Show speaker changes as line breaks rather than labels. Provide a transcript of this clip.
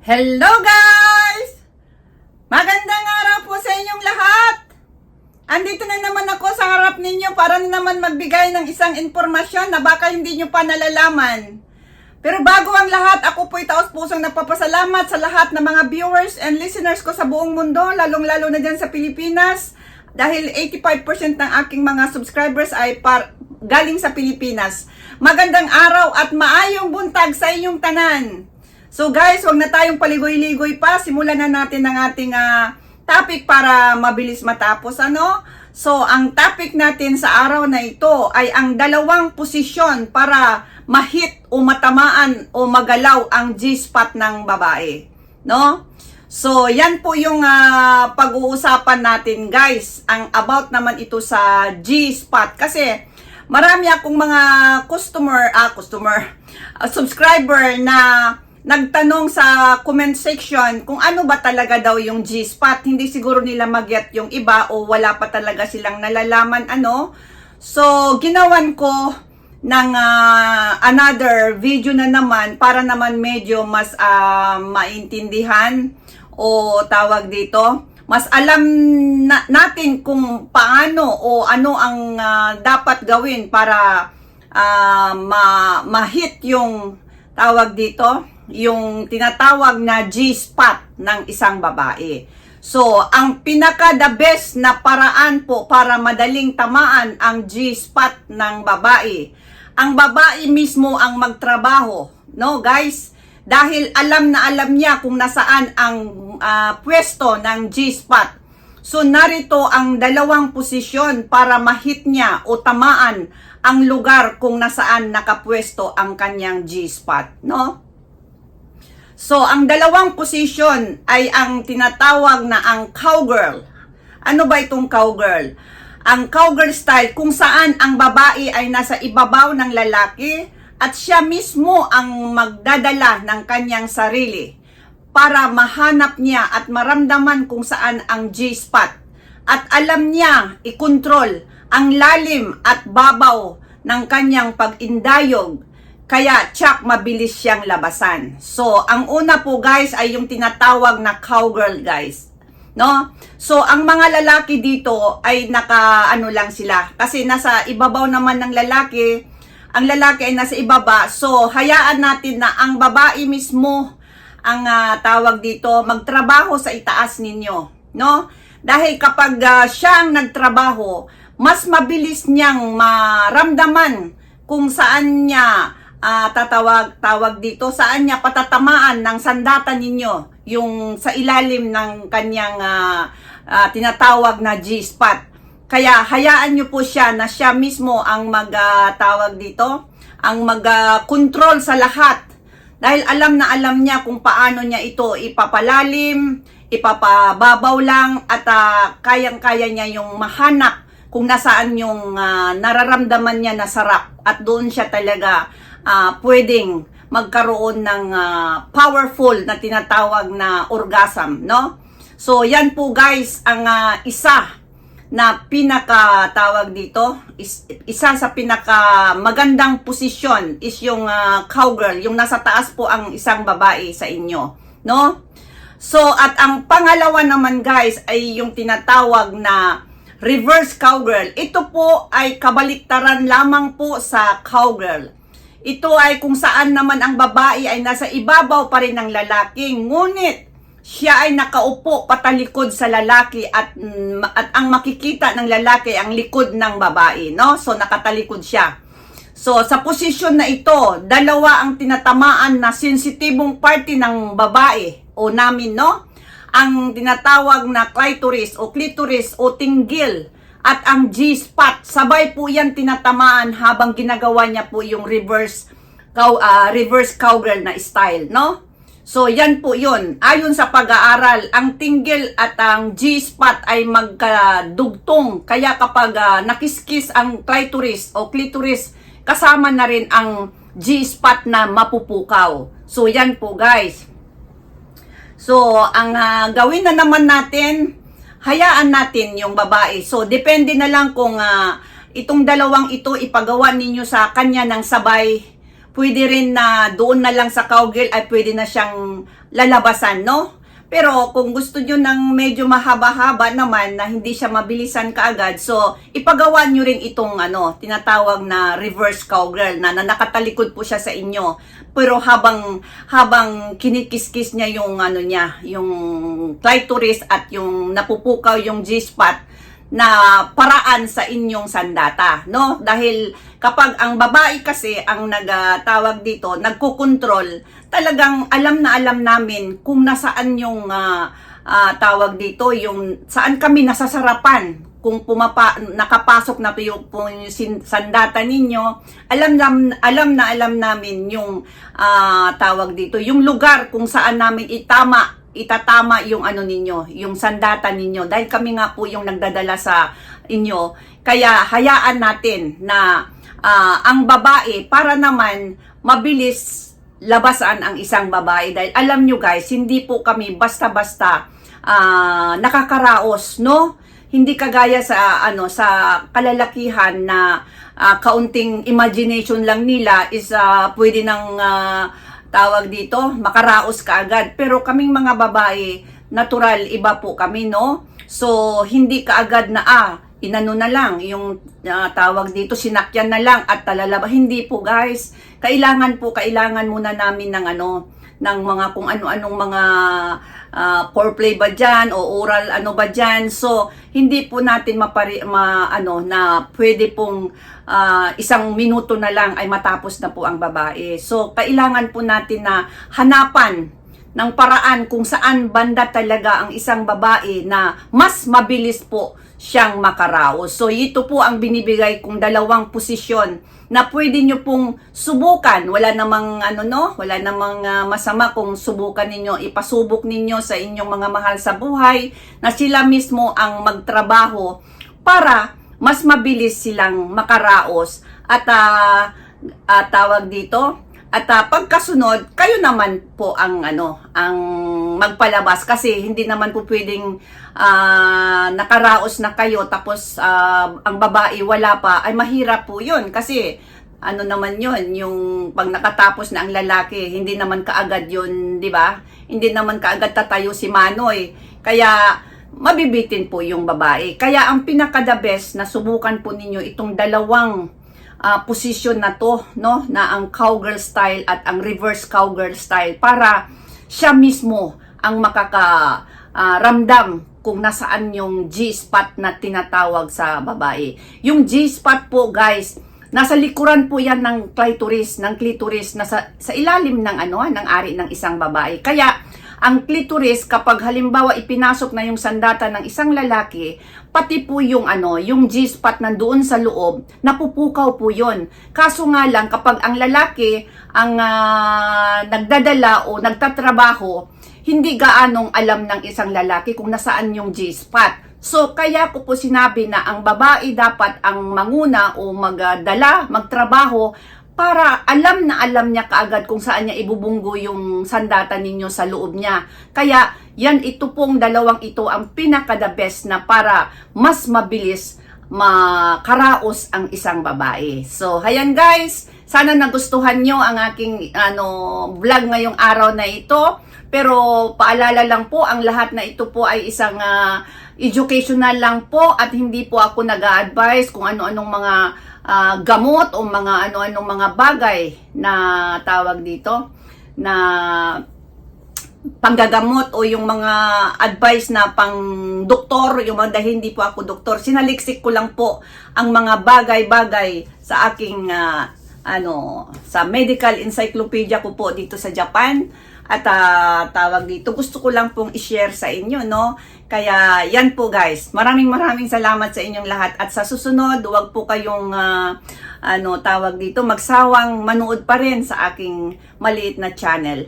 Hello guys! Magandang araw po sa inyong lahat! Andito na naman ako sa harap ninyo para na naman magbigay ng isang informasyon na baka hindi nyo pa nalalaman. Pero bago ang lahat, ako po'y taos pusong nagpapasalamat sa lahat ng mga viewers and listeners ko sa buong mundo, lalong-lalo na dyan sa Pilipinas. Dahil 85% ng aking mga subscribers ay par galing sa Pilipinas. Magandang araw at maayong buntag sa inyong tanan. So guys, wag na tayong paligoy-ligoy pa. Simulan na natin ang ating ah, topic para mabilis matapos. Ano? So, ang topic natin sa araw na ito ay ang dalawang posisyon para mahit o matamaan o magalaw ang G-spot ng babae. No? So, yan po yung ah, pag-uusapan natin guys. Ang about naman ito sa G-spot. Kasi, marami akong mga customer, ah, customer, ah, subscriber na nagtanong sa comment section kung ano ba talaga daw yung G-spot. Hindi siguro nila mag-get yung iba o wala pa talaga silang nalalaman ano. So, ginawan ko ng ah, another video na naman para naman medyo mas ah, maintindihan o tawag dito. Mas alam na- natin kung paano o ano ang ah, dapat gawin para ah, ma- ma-hit yung tawag dito, yung tinatawag na G-spot ng isang babae. So, ang pinaka the best na paraan po para madaling tamaan ang G-spot ng babae. Ang babae mismo ang magtrabaho, no guys? Dahil alam na alam niya kung nasaan ang ah, pwesto ng G-spot. So narito ang dalawang posisyon para mahit niya o tamaan ang lugar kung nasaan nakapwesto ang kanyang G-spot, no? So, ang dalawang posisyon ay ang tinatawag na ang cowgirl. Ano ba itong cowgirl? Ang cowgirl style kung saan ang babae ay nasa ibabaw ng lalaki at siya mismo ang magdadala ng kanyang sarili para mahanap niya at maramdaman kung saan ang G-spot. At alam niya ikontrol ang lalim at babaw ng kanyang pag-indayog kaya tsak mabilis siyang labasan. So, ang una po guys ay yung tinatawag na cowgirl guys. No? So, ang mga lalaki dito ay naka ano lang sila. Kasi nasa ibabaw naman ng lalaki, ang lalaki ay nasa ibaba. So, hayaan natin na ang babae mismo ang ah, tawag dito, magtrabaho sa itaas ninyo. No? Dahil kapag ah, siya ang nagtrabaho, mas mabilis niyang maramdaman kung saan niya ah, tatawag tawag dito saan niya patatamaan ng sandata ninyo yung sa ilalim ng kanyang ah, ah, tinatawag na G-spot. Kaya hayaan niyo po siya na siya mismo ang magtawag dito, ang mag-control sa lahat. Dahil alam na alam niya kung paano niya ito ipapalalim, ipapababaw lang at ah, kayang-kaya niya yung mahanap kung nasaan yung ah, nararamdaman niya na sarap at doon siya talaga ah, pwedeng magkaroon ng ah, powerful na tinatawag na orgasm, no? So, yan po guys ang ah, isa na pinaka tawag dito, is, isa sa pinaka magandang posisyon is yung ah, cowgirl, yung nasa taas po ang isang babae sa inyo, no? So, at ang pangalawa naman guys ay yung tinatawag na reverse cowgirl. Ito po ay kabaliktaran lamang po sa cowgirl. Ito ay kung saan naman ang babae ay nasa ibabaw pa rin ng lalaki, ngunit siya ay nakaupo patalikod sa lalaki at, mm, at ang makikita ng lalaki ang likod ng babae, no? So nakatalikod siya. So sa posisyon na ito, dalawa ang tinatamaan na sensitibong party ng babae o namin, no? Ang tinatawag na clitoris o clitoris o tinggil at ang G-spot. Sabay po yan tinatamaan habang ginagawa niya po yung reverse cow, ah, reverse cowgirl na style, no? So, yan po yun. Ayon sa pag-aaral, ang tinggil at ang G-spot ay magkadugtong. Kaya kapag ah, nakiskis ang clitoris o clitoris, kasama na rin ang G-spot na mapupukaw. So, yan po guys. So, ang ah, gawin na naman natin, hayaan natin yung babae. So, depende na lang kung ah, itong dalawang ito ipagawa ninyo sa kanya ng sabay pwede rin na doon na lang sa cowgirl ay pwede na siyang lalabasan, no? Pero kung gusto nyo ng medyo mahaba-haba naman na hindi siya mabilisan kaagad, so ipagawa nyo rin itong ano, tinatawag na reverse cowgirl na, na nakatalikod po siya sa inyo. Pero habang habang kinikis-kis niya yung ano niya, yung clitoris at yung napupukaw yung G-spot, na paraan sa inyong sandata, no? Dahil kapag ang babae kasi ang nagtawag dito, nagkukontrol, talagang alam na alam namin kung nasaan yung ah, ah, tawag dito, yung saan kami nasasarapan kung pumapa nakapasok na po yung, po yung sandata ninyo alam na alam na alam namin yung ah, tawag dito yung lugar kung saan namin itama itatama yung ano ninyo, yung sandata ninyo dahil kami nga po yung nagdadala sa inyo. Kaya hayaan natin na ah, ang babae para naman mabilis labasan ang isang babae dahil alam nyo guys, hindi po kami basta-basta ah, nakakaraos, no? Hindi kagaya sa ano sa kalalakihan na ah, kaunting imagination lang nila is ah, pwede nang ah, tawag dito, makaraos ka agad. Pero kaming mga babae, natural, iba po kami, no? So, hindi ka agad na, ah, inano na lang, yung ah, tawag dito, sinakyan na lang at talalaba. Hindi po, guys. Kailangan po, kailangan muna namin ng ano, ng mga kung ano-anong mga ah, foreplay ba dyan o oral ano ba dyan. So, hindi po natin mapari, ma, ano, na pwede pong ah, isang minuto na lang ay matapos na po ang babae. So, kailangan po natin na hanapan ng paraan kung saan banda talaga ang isang babae na mas mabilis po siyang makaraos. So, ito po ang binibigay kong dalawang posisyon na pwede nyo pong subukan. Wala namang ano no, wala namang ah, masama kung subukan ninyo, ipasubok ninyo sa inyong mga mahal sa buhay na sila mismo ang magtrabaho para mas mabilis silang makaraos at ah, ah, tawag dito at ah, pagkasunod kayo naman po ang ano ang magpalabas kasi hindi naman po pwedeng ah, nakaraos na kayo tapos ah, ang babae wala pa ay mahirap po 'yun. Kasi ano naman 'yun yung pag nakatapos na ang lalaki hindi naman kaagad 'yun di ba? Hindi naman kaagad tatayo si Manoy. Kaya mabibitin po yung babae. Kaya ang pinaka the best na subukan po ninyo itong dalawang ah, posisyon na to, no, na ang cowgirl style at ang reverse cowgirl style para siya mismo ang makaka ah, ramdam kung nasaan yung G-spot na tinatawag sa babae. Yung G-spot po, guys, nasa likuran po yan ng clitoris, ng clitoris, nasa sa ilalim ng ano, ng ari ng isang babae. Kaya ang clitoris kapag halimbawa ipinasok na yung sandata ng isang lalaki, pati po yung ano, yung G-spot nandoon sa loob, napupukaw po yon. Kaso nga lang kapag ang lalaki ang ah, nagdadala o nagtatrabaho, hindi gaanong alam ng isang lalaki kung nasaan yung G-spot. So, kaya ko po sinabi na ang babae dapat ang manguna o magdala, magtrabaho para alam na alam niya kaagad kung saan niya ibubunggo yung sandata ninyo sa loob niya. Kaya yan ito pong dalawang ito ang pinaka the best na para mas mabilis makaraos ang isang babae. So, hayan guys, sana nagustuhan nyo ang aking ano vlog ngayong araw na ito. Pero paalala lang po, ang lahat na ito po ay isang ah, educational lang po at hindi po ako nag-a-advise kung ano-anong mga ah, gamot o mga ano-anong mga bagay na tawag dito na panggagamot o yung mga advice na pang doktor, yung mga dahil hindi po ako doktor, sinaliksik ko lang po ang mga bagay-bagay sa aking ah, ano sa medical encyclopedia ko po dito sa Japan at ah, tawag dito gusto ko lang pong i-share sa inyo no? Kaya yan po guys. Maraming maraming salamat sa inyong lahat. At sa susunod huwag po kayong ah, ano tawag dito magsawang manood pa rin sa aking maliit na channel